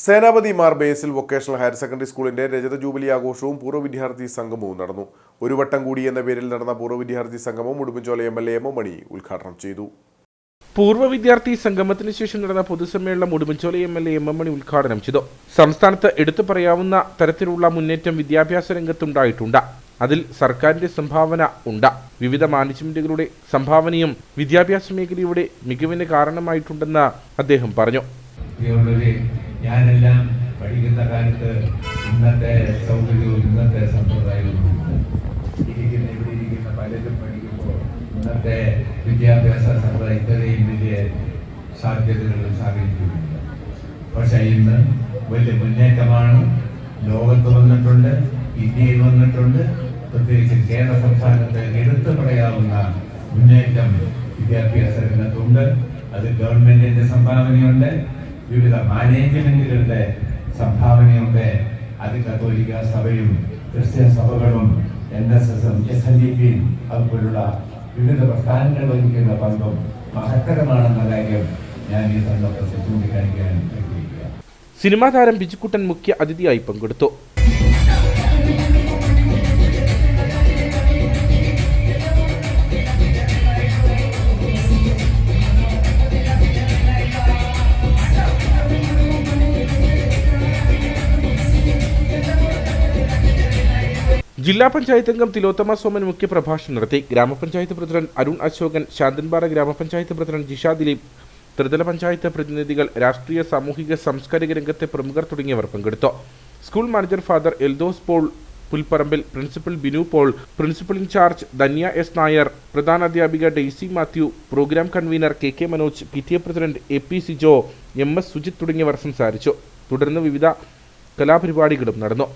Senapathy Mar Basil vocational higher secondary സ്കൂളിന്റെ രജത jubilee ആഘോഷവും പൂർവ വിദ്യാർത്ഥി സംഗമവും നടന്നു. ഒരു വട്ടം കൂടി എന്ന പേരിൽ നടന്ന പൂർവ വിദ്യാർത്ഥി സംഗമം Udumbanchola M L A M Mani ഉദ്ഘാടനം ചെയ്തു. പൂർവ വിദ്യാർത്ഥി സംഗമത്തിന് ശേഷം നടന്ന പൊതുസമ്മേളനം Udumbanchola M L A M M Mani ഉദ്ഘാടനം ചെയ്തു. സംസ്ഥാനത്ത് എടുത്തു പറയാവുന്ന തരത്തിലുള്ള മുന്നേറ്റം വിദ്യാഭ്യാസ രംഗത്തുണ്ടായിട്ടുണ്ട്. അതിൽ സർക്കാരിന്റെ സംഭാവന ഉണ്ട്. വിവിധ മാനേജ്മെന്റുകളുടെ സംഭാവനയും വിദ്യാഭ്യാസ മേഖലയുടെ മികവിന് കാരണമായിട്ടുണ്ടെന്ന് അദ്ദേഹം പറഞ്ഞു. ഞാനെല്ലാം പഠിക്കുന്ന കാലത്ത് ഇന്നത്തെ സൗകര്യവും ഇന്നത്തെ സമ്പ്രദായവും ഇരിക്കുന്ന ഇവിടെ ഇരിക്കുന്ന പലരും പഠിക്കുമ്പോൾ ഇന്നത്തെ വിദ്യാഭ്യാസ സമ്പ്രദായം ഇത്രയും വലിയ സാധ്യതകളും സാഹചര്യവുമില്ല. പക്ഷെ ഇന്ന് വലിയ മുന്നേറ്റമാണ്. ലോകത്ത് വന്നിട്ടുണ്ട് ഇന്ത്യയിൽ വന്നിട്ടുണ്ട്. പ്രത്യേകിച്ച് കേരള സംസ്ഥാനത്ത് എടുത്തു പറയാവുന്ന മുന്നേറ്റം വിദ്യാഭ്യാസ രംഗത്തുണ്ട്. അത് ഗവൺമെന്റിന്റെ സംഭാവനയുണ്ട്. വിവിധ മാനേജ്മെന്റുകളുടെ സംഭാവനയുണ്ട് അത് കത്തോലിക്ക സഭയും ക്രിസ്ത്യൻ സഭകളും എൻ എസ് എസും എസ് എൻ ഡി അതുപോലുള്ള വിവിധ പ്രസ്ഥാനങ്ങൾ വഹിക്കുന്ന പങ്കും മഹത്തരമാണെന്ന കാര്യം ഞാൻ ഈ സന്ദർഭത്തിൽ ചൂണ്ടിക്കാണിക്കാൻ സിനിമാ താരം ബിജുക്കുട്ടൻ മുഖ്യ അതിഥിയായി പങ്കെടുത്തു. ജില്ലാ പഞ്ചായത്ത് അംഗം തിലോത്തമ സോമൻ മുഖ്യപ്രഭാഷണം നടത്തി. ഗ്രാമപഞ്ചായത്ത് പ്രസിഡന്റ് അരുൺ അശോകൻ ശാന്തൻപാറ ഗ്രാമപഞ്ചായത്ത് പ്രസിഡന്റ് ജിഷ ദിലീപ് ത്രിതല പഞ്ചായത്ത് പ്രതിനിധികൾ രാഷ്ട്രീയ സാമൂഹിക സാംസ്കാരിക രംഗത്തെ പ്രമുഖർ തുടങ്ങിയവർ പങ്കെടുത്തു. School manager father Eldhose Paul Pulpparambil principal Binu Paul principal in-charge Dhanya S Nair പ്രധാന അധ്യാപിക Daisy Mathew programme convener K K Manoj P T A president A P Sijo M S Sujith തുടങ്ങിയവർ സംസാരിച്ചു. തുടർന്ന് വിവിധ കലാപരിപാടികളും നടന്നു.